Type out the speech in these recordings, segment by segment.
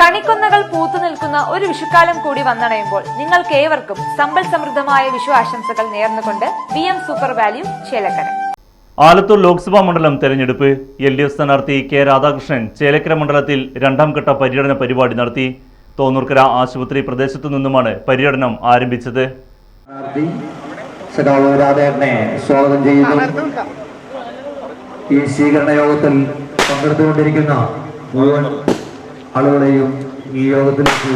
കണിക്കൊന്നകൾ പൂത്തു നിൽക്കുന്ന ഒരു വിഷുക്കാലം കൂടി വന്നണയുമ്പോൾ നിങ്ങൾക്ക് ഏവർക്കും സമ്പൽ സമൃദ്ധമായ വിഷു ആശംസകൾ നേർന്നുകൊണ്ട് V M super value Chelakkara. Alathur Lok Sabha മണ്ഡലം തെരഞ്ഞെടുപ്പ് എൽ ഡി എഫ് സ്ഥാനാർത്ഥി കെ രാധാകൃഷ്ണൻ ചേലക്കര മണ്ഡലത്തിൽ രണ്ടാം ഘട്ട പര്യടന പരിപാടി നടത്തി. തോന്നൂർക്കര ആശുപത്രി പ്രദേശത്തു നിന്നുമാണ് പര്യടനം ആരംഭിച്ചത്. സ്വാഗതം ചെയ്യുന്നു. ഈ സ്വീകരണ യോഗത്തിൽ പങ്കെടുത്തുകൊണ്ടിരിക്കുന്ന മുഴുവൻ ആളുകളെയും ഈ യോഗത്തിലേക്ക്.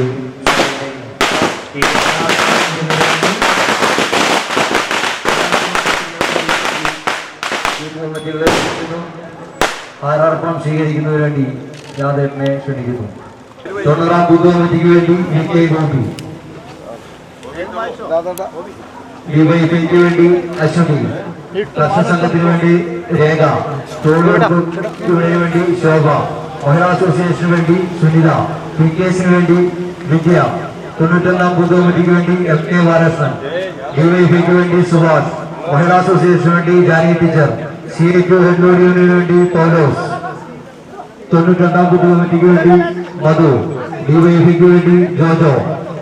ആരാർപ്പണം സ്വീകരിക്കുന്നതിന് വേണ്ടി രാധേട്ടനെ ക്ഷണിക്കുന്നു. തൊണ്ണൂറാം ബൂത്ത് കമ്മിറ്റിക്ക് വേണ്ടി വി കെ ഗോപി. ഡിവൈഎഫ്ഐക്ക് വേണ്ടി അശ്വതി. പ്രശ്ന സംഘത്തിന് വേണ്ടി രേഖ. തൊഴിലുറപ്പിന് വേണ്ടി ശോഭ. മഹിളാ അസോസിയേഷന് വേണ്ടി സുനിത പി കെ എസിന് വേണ്ടി വിജയ തൊണ്ണൂറ്റൊന്നാം ബൂത്ത് കമ്മിറ്റിക്ക് വേണ്ടി എഫ് കെ ബാലകൃഷ്ണൻ ഡിവൈഫിക്ക് വേണ്ടി സുഭാഷ് മഹിളാ അസോസിയേഷന് വേണ്ടി ജാനി ടീച്ചർ സി ഐ ക്യു ഹെഡ് യൂണിയന് വേണ്ടി പൗലോസ് തൊണ്ണൂറ്റൊന്നാം ബൂത്ത് കമ്മിറ്റിക്ക് വേണ്ടി മധു ഡിവൈഫിക്ക് വേണ്ടി ജോജോ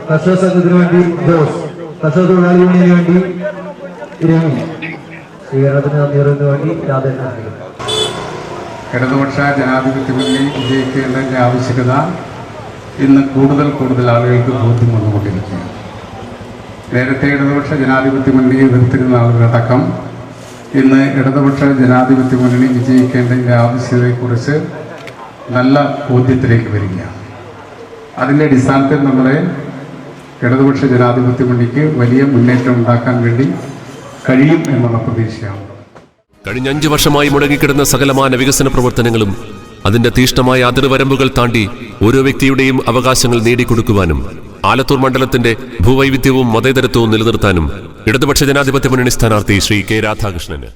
കർഷക സംഘത്തിന് വേണ്ടി ജോസ് കർഷക തൊഴിലാളി യൂണിയന് വേണ്ടി രവി സ്വീകരണത്തിന് നന്ദി വേണ്ടി രാധേന്ദ്രൻ ഇടതുപക്ഷ ജനാധിപത്യ മുന്നണി വിജയിക്കേണ്ടതിന്റെ ആവശ്യകത ഇന്ന് കൂടുതൽ കൂടുതൽ ആളുകൾക്ക് ബോധ്യം വന്നുകൊണ്ടിരിക്കുകയാണ് നേരത്തെ ഇടതുപക്ഷ ജനാധിപത്യ മുന്നണിയെ എതിർത്തിരുന്ന ആളുകളടക്കം ഇന്ന് ഇടതുപക്ഷ ജനാധിപത്യ മുന്നണി വിജയിക്കേണ്ടതിന്റെ ആവശ്യകതയെക്കുറിച്ച് നല്ല ബോധ്യത്തിലേക്ക് വരികയാണ്. അതിന്റെ അടിസ്ഥാനത്തിൽ നമ്മളെ ഇടതുപക്ഷ ജനാധിപത്യ മുന്നണിക്ക് വലിയ മുന്നേറ്റം ഉണ്ടാക്കാൻ വേണ്ടി കഴിയും എന്നുള്ള പ്രതീക്ഷയാണ്. കഴിഞ്ഞ അഞ്ചു വർഷമായി മുടങ്ങിക്കിടന്ന സകലമാന വികസന പ്രവർത്തനങ്ങളും അതിന്റെ തീഷ്ണമായ അതിർവരമ്പുകൾ താണ്ടി ഓരോ വ്യക്തിയുടെയും അവകാശങ്ങൾ നേടിക്കൊടുക്കുവാനും ആലത്തൂർ മണ്ഡലത്തിന്റെ ഭൂവൈവിധ്യവും മതേതരത്വവും നിലനിർത്താനും ഇടതുപക്ഷ ജനാധിപത്യ മുന്നണി സ്ഥാനാർത്ഥി ശ്രീ കെ രാധാകൃഷ്ണന്.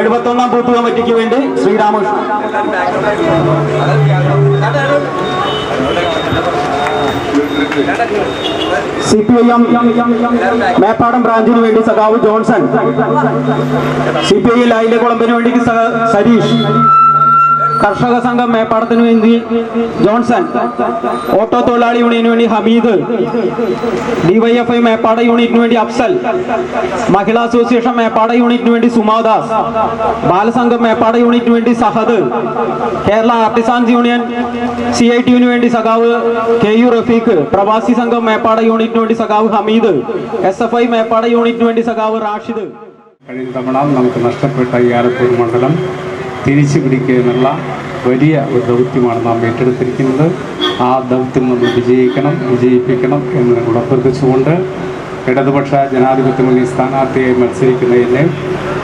എഴുപത്തൊന്നാം ബൂത്ത് കമ്മിറ്റിക്ക് വേണ്ടി Sreeramakrishnan. C P I M Meppadam ബ്രാഞ്ചിന് വേണ്ടി സഖാവ് ജോൺസൺ. സി പി ഐ ലൈലകുളമ്പിന് വേണ്ടി സരീഷ്. കർഷക സംഘം മേപ്പാടത്തിന് വേണ്ടി ജോൺസൺ ഓട്ടോ തൊഴിലാളി യൂണിയന് വേണ്ടി ഹമീദ് ഡിവൈഎഫ്ഐ മേപ്പാട യൂണിറ്റിന് വേണ്ടി അഫ്സൽ മഹിളാ അസോസിയേഷൻ മേപ്പാട യൂണിറ്റിന് വേണ്ടി സുമാദാസ് ബാലസംഘം മേപ്പാട യൂണിറ്റിന് വേണ്ടി Sahad Kerala artisans union C I ടിയുവിന് വേണ്ടി സഖാവ് കെ യു റഫീഖ് പ്രവാസി സംഘം മേപ്പാട യൂണിറ്റിന് വേണ്ടി സഖാവ് Hameed S F I Meppada യൂണിറ്റിന് വേണ്ടി സഖാവ് റാഷിദ്. കഴിഞ്ഞ തവണ നമുക്ക് നഷ്ടപ്പെട്ട ഈ ആലത്തൂർ മണ്ഡലം തിരിച്ചു പിടിക്കുക എന്നുള്ള വലിയ ഒരു ദൗത്യമാണ് നാം ഏറ്റെടുത്തിരിക്കുന്നത്. ആ ദൗത്യം നമ്മൾ വിജയിക്കണം വിജയിപ്പിക്കണം എന്ന് ഉറപ്പിച്ചുകൊണ്ട് ഇടതുപക്ഷ ജനാധിപത്യ മുന്നണി സ്ഥാനാർത്ഥിയായി മത്സരിക്കുന്ന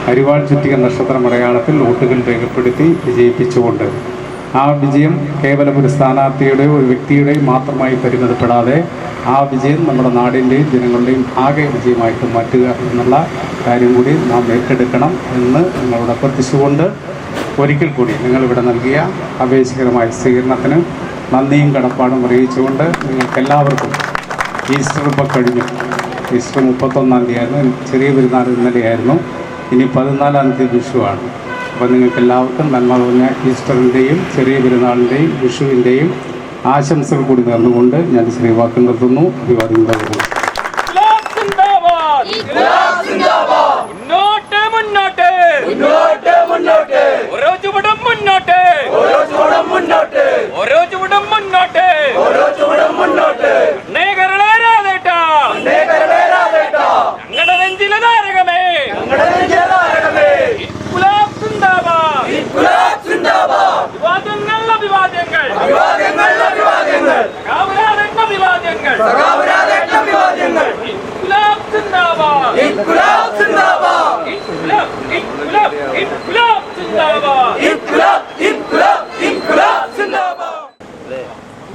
അരിവാൾ ചുറ്റിക നക്ഷത്ര മലയാളത്തിൽ വോട്ടുകൾ രേഖപ്പെടുത്തി വിജയിപ്പിച്ചുകൊണ്ട് ആ വിജയം കേവലം ഒരു സ്ഥാനാർത്ഥിയുടെയോ ഒരു വ്യക്തിയുടെയും മാത്രമായി പരിമിതപ്പെടാതെ ആ വിജയം നമ്മുടെ നാടിന്റെയും ജനങ്ങളുടെയും ആകെ വിജയമായിട്ട് മാറ്റുക എന്നുള്ള കാര്യം കൂടി നാം ഏറ്റെടുക്കണം എന്ന് നിങ്ങളോട് അഭ്യർത്ഥിച്ചുകൊണ്ട് ഒരിക്കൽ കൂടി നിങ്ങളിവിടെ നൽകിയ അപേക്ഷകരമായ സ്വീകരണത്തിന് നന്ദിയും കടപ്പാടും അറിയിച്ചുകൊണ്ട് നിങ്ങൾക്കെല്ലാവർക്കും ഈസ്റ്റർ ഇപ്പോൾ കഴിഞ്ഞു. ഈസ്റ്റർ മുപ്പത്തൊന്നാം തീയതി ആയിരുന്നു ചെറിയ പെരുന്നാൾ ഇന്നലെയായിരുന്നു. ഇനി പതിനാലാം തീയതി വിഷുവാണ് അപ്പോൾ നിങ്ങൾക്ക് എല്ലാവർക്കും നന്മ പറഞ്ഞ ഈസ്റ്ററിന്റെയും ചെറിയ പെരുന്നാളിന്റെയും വിഷുവിന്റെയും ആശംസകൾ കൂടി നേർന്നുകൊണ്ട് ഞാൻ ശ്രീ വാക്ക് നിർത്തുന്നു. അഭിവാദ്യം നൽകുന്നു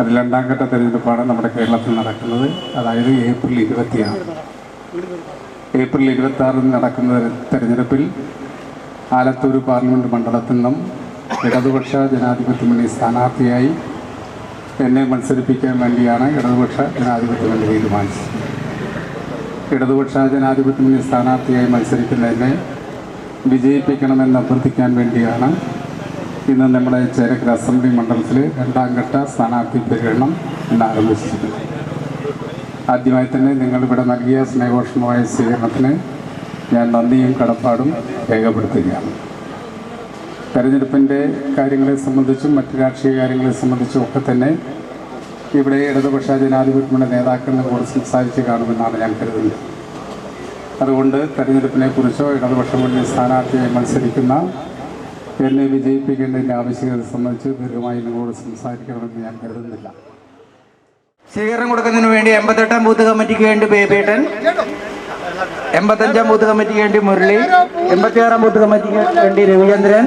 അത് രണ്ടാം ഘട്ട തെരഞ്ഞെടുപ്പാണ് നമ്മുടെ കേരളത്തിൽ നടക്കുന്നത്. അതായത് ഏപ്രിൽ ഇരുപത്തിയാറ്. ഏപ്രിൽ ഇരുപത്തി ആറിന് നടക്കുന്ന തെരഞ്ഞെടുപ്പിൽ ആലത്തൂർ പാർലമെന്റ് മണ്ഡലത്തിൽ നിന്നും ഇടതുപക്ഷ ജനാധിപത്യ മുന്നണി സ്ഥാനാർത്ഥിയായി എന്നെ മത്സരിപ്പിക്കാൻ വേണ്ടിയാണ് ഇടതുപക്ഷ ജനാധിപത്യ മുന്നണി തീരുമാനിച്ചത്. ഇടതുപക്ഷ ജനാധിപത്യ മുന്നണി സ്ഥാനാർത്ഥിയായി മത്സരിക്കുന്നതിനെ വിജയിപ്പിക്കണമെന്ന് അഭ്യർത്ഥിക്കാൻ വേണ്ടിയാണ് ഇന്ന് നമ്മുടെ ചേരക്കര അസംബ്ലി മണ്ഡലത്തിൽ രണ്ടാം ഘട്ട സ്ഥാനാർത്ഥി പര്യടനം ഇന്ന് ആരംഭിച്ചിരിക്കുന്നത്. ആദ്യമായി തന്നെ നിങ്ങൾ ഇവിടെ നൽകിയ സ്നേഹോഷമായ സ്വീകരണത്തിന് ഞാൻ നന്ദിയും കടപ്പാടും രേഖപ്പെടുത്തുകയാണ്. തെരഞ്ഞെടുപ്പിന്റെ കാര്യങ്ങളെ സംബന്ധിച്ചും മറ്റ് രാഷ്ട്രീയ കാര്യങ്ങളെ സംബന്ധിച്ചും ഒക്കെ തന്നെ ഇവിടെ ഇടതുപക്ഷ ജനാധിപത്യമുള്ള നേതാക്കളിനെ കൂടെ സംസാരിച്ച് കാണുമെന്നാണ് ഞാൻ കരുതുന്നത്. അതുകൊണ്ട് തെരഞ്ഞെടുപ്പിനെ കുറിച്ചോ ഇടതുപക്ഷ മുന്നിൽ സ്ഥാനാർത്ഥിയായി മത്സരിക്കുന്ന എന്നെ വിജയിപ്പിക്കേണ്ടതിന്റെ ആവശ്യകത സംബന്ധിച്ച് ദീർഘമായി നിങ്ങളോട് സംസാരിക്കണമെന്ന് ഞാൻ കരുതുന്നില്ല. സ്വീകരണം കൊടുക്കുന്നതിന് വേണ്ടി എൺപത്തെട്ടാം ബൂത്ത് കമ്മിറ്റിക്ക് വേണ്ടി ബേബേട്ടൻ എൺപത്തഞ്ചാം ബൂത്ത് കമ്മിറ്റിക്ക് വേണ്ടി മുരളി. എൺപത്തിയാറാം ബൂത്ത് കമ്മിറ്റിക്ക് വേണ്ടി രവിചന്ദ്രൻ.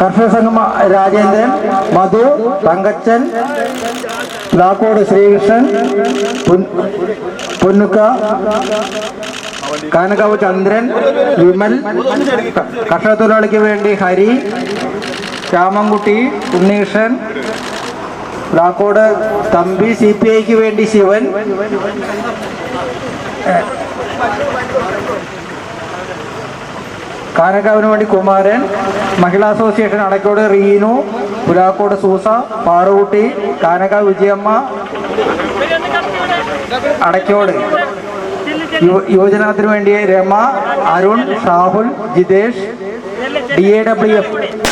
കർഷക സംഘം രാജേന്ദ്രൻ മധു തങ്കച്ചൻ ലാക്കോട് ശ്രീകൃഷ്ണൻ പൊന്നുക്ക കാനകാവ് ചന്ദ്രൻ വിമൽ കർഷക തൊഴിലാളിക്ക് വേണ്ടി ഹരി ശ്യാമൻകുട്ടി ഉണ്ണീഷൻ ലാക്കോട് തമ്പി സി പി ഐക്ക് വേണ്ടി ശിവൻ. കാനക്കാവിന് വേണ്ടി കുമാരൻ. മഹിളാ അസോസിയേഷൻ അടക്കോട് റീനു. പുലാക്കോട് സൂസ പാറുകുട്ടി കാനക്കാവ് വിജയമ്മ. അടക്കോട് യുവ- യുവജനത്തിന് വേണ്ടി Rama Arun Sahul Jithesh D A W F.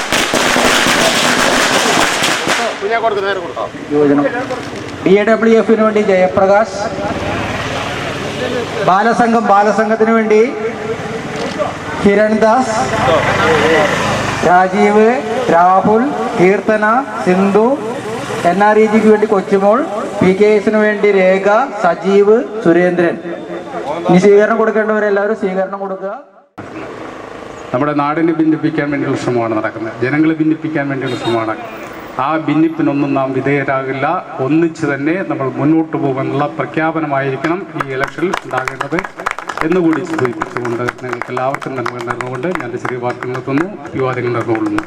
D A W എഫിന് വേണ്ടി ജയപ്രകാശ്. ബാലസംഘം ബാലസംഘത്തിന് വേണ്ടി Kirandas Rajeev Rahul Keerthana Sindhu N R E ജിക്ക് വേണ്ടി കൊച്ചുമോൾ പി കെ എസിന് വേണ്ടി രേഖ സജീവ് സുരേന്ദ്രൻ. ഇനി സ്വീകരണം കൊടുക്കേണ്ടവരെല്ലാവരും സ്വീകരണം കൊടുക്കുക. നമ്മുടെ നാടിനെ ഭിന്നിപ്പിക്കാൻ വേണ്ടിയുള്ള ശ്രമമാണ് നടക്കുന്നത്. ജനങ്ങളെ ഭിന്നിപ്പിക്കാൻ വേണ്ടിയുള്ള ശ്രമമാണ് ആ ഭിന്നിപ്പിനൊന്നും നാം വിധേയരാകില്ല. ഒന്നിച്ച് തന്നെ നമ്മൾ മുന്നോട്ട് പോകുമെന്നുള്ള പ്രഖ്യാപനമായിരിക്കണം ഈ ഇലക്ഷനിൽ ഉണ്ടാകേണ്ടത് എന്നുകൂടി സൂചിപ്പിച്ചുകൊണ്ട് നിങ്ങൾക്ക് എല്ലാവർക്കും നന്മ നേർന്നുകൊണ്ട് ഞാൻ ചെറിയ വാക്കുകൾ നിർത്തുന്നു. യുവാദികൾ നേർന്നുകൊള്ളുന്നു.